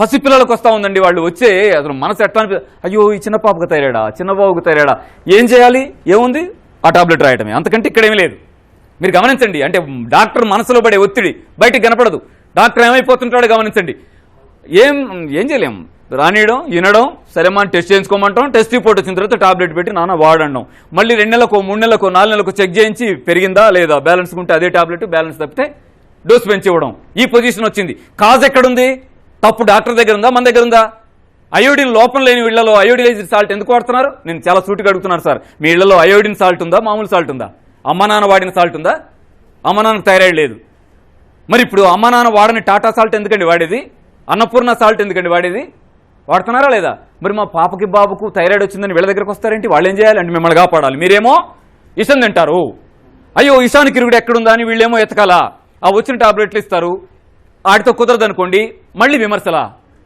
పసిపిల్లలకు వస్తూ ఉందండి వాళ్ళు వచ్చే అసలు మనసు ఎట్లా అనిపి అయ్యో ఈ చిన్న పాపకు తయారాడా చిన్న బాబుకు తయారాడా? ఏం చేయాలి? ఏముంది? ఆ టాబ్లెట్ రాయటమే. అంతకంటే ఇక్కడేమీ లేదు. మీరు గమనించండి. అంటే డాక్టర్ మనసులో పడే ఒత్తిడి బయటికి కనపడదు. డాక్టర్ ఏమైపోతుంటాడో గమనించండి. ఏం ఏం చేయలేం. రానియడం వినడం సరేమా టెస్ట్ చేయించుకోమంటాం. టెస్ట్ రిపోర్ట్ వచ్చిన తర్వాత టాబ్లెట్ పెట్టి నాన్న వాడడం. మళ్ళీ రెండు నెలలకు మూడు నెలలకు నాలుగు నెలలకు చెక్ చేయించి పెరిగిందా లేదా? బ్యాలెన్స్ ఉంటే అదే టాబ్లెట్ బ్యాలెన్స్ తప్పితే డోస్ పెంచి ఇవ్వడం. ఈ పొజిషన్ వచ్చింది. కాజ్ ఎక్కడుంది? తప్పు డాక్టర్ దగ్గర ఉందా? మన దగ్గర ఉందా? అయోడిన్ లోపం లేని ఇళ్ళలో అయోడినైజ్డ్ సాల్ట్ ఎందుకు వాడుతున్నారు? నేను చాలా సూటిగా అడుగుతున్నాను సార్. మీ ఇళ్ళలో అయోడిన్ సాల్ట్ ఉందా? మామూలు సాల్ట్ ఉందా? అమ్మ నాన్న వాడిన సాల్ట్ ఉందా? అమ్మ నాన్నకు థైరాయిడ్ లేదు. మరి ఇప్పుడు అమ్మ నాన్న వాడని టాటా సాల్ట్ ఎందుకండి వాడేది? అన్నపూర్ణ సాల్ట్ ఎందుకండి వాడేది? వాడుతున్నారా లేదా? మరి మా పాపకి బాబుకు థైరాయిడ్ వచ్చిందని వీళ్ళ దగ్గరకు వస్తారేంటి? వాళ్ళు ఏం చేయాలి? మిమ్మల్ని కాపాడాలి. మీరేమో ఇషం తింటారు. అయ్యో ఇషానికి కిరుగుడు ఎక్కడుందా అని వీళ్ళేమో ఎతకాలా? ఆ వచ్చిన టాబ్లెట్లు ఇస్తారు. వాటితో కుదరదనుకోండి మళ్ళీ విమర్శలా?